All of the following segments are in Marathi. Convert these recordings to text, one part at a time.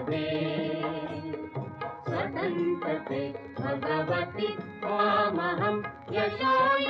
शुभदे स्वतन्त्रते भगवति त्वामहं यशोयुतां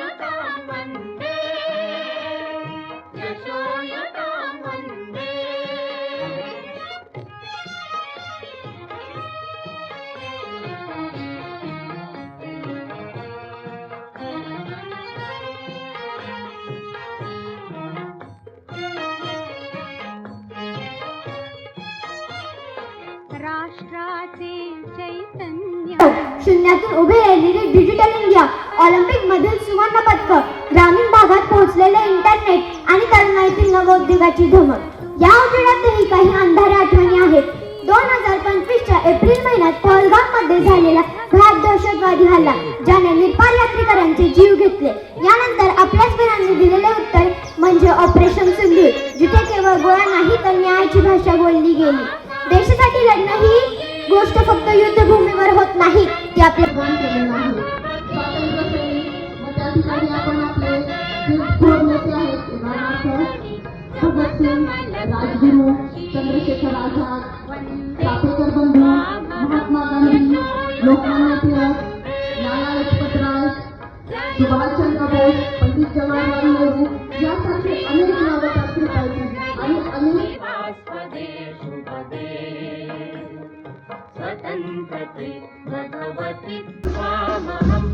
महाराष्ट्राचे चैतन्य. हो, शून्यातून उभे राहिलेले डिजिटल इंडिया ऑलिम्पिक मधील सुवर्ण पदक ग्रामीण भागात पोहोचलेले इंटरनेट आणि तरुणाईतील नवोद्योगाची धमक या उजेडातही काही अंधारे आठवणी आहेत. दोन हजार पंचवीसच्या एप्रिल महिन्यात पहलगाममध्ये झालेला घात दहशतवादी हल्ला ज्याने नेपाळ यात्रेकरांचे जीव घेतले. यानंतर आपल्याच घरांनी दिलेले उत्तर म्हणजे ऑपरेशन सिंधू जिथे केवळ गोळा नाही तर न्यायाची भाषा बोलली गेली. देशासाठी लढणं ही गोष्ट फक्त युद्धभूमीवर होत नाही ती आपल्या काम केलेलं आहे? स्वातंत्र्य आपण आपले थोर नेते आहेत उदाहरणार्थ भगतसिंग राजगुरू चंद्रशेखर आझाद चापेकर बंधू महात्मा गांधी लोकमान्य टिळक लाला लजपत राय सुभाषचंद्र बोस पंडित जवाहरलाल नेहरू यासारखे अनेक नावं भगवति त्वामहं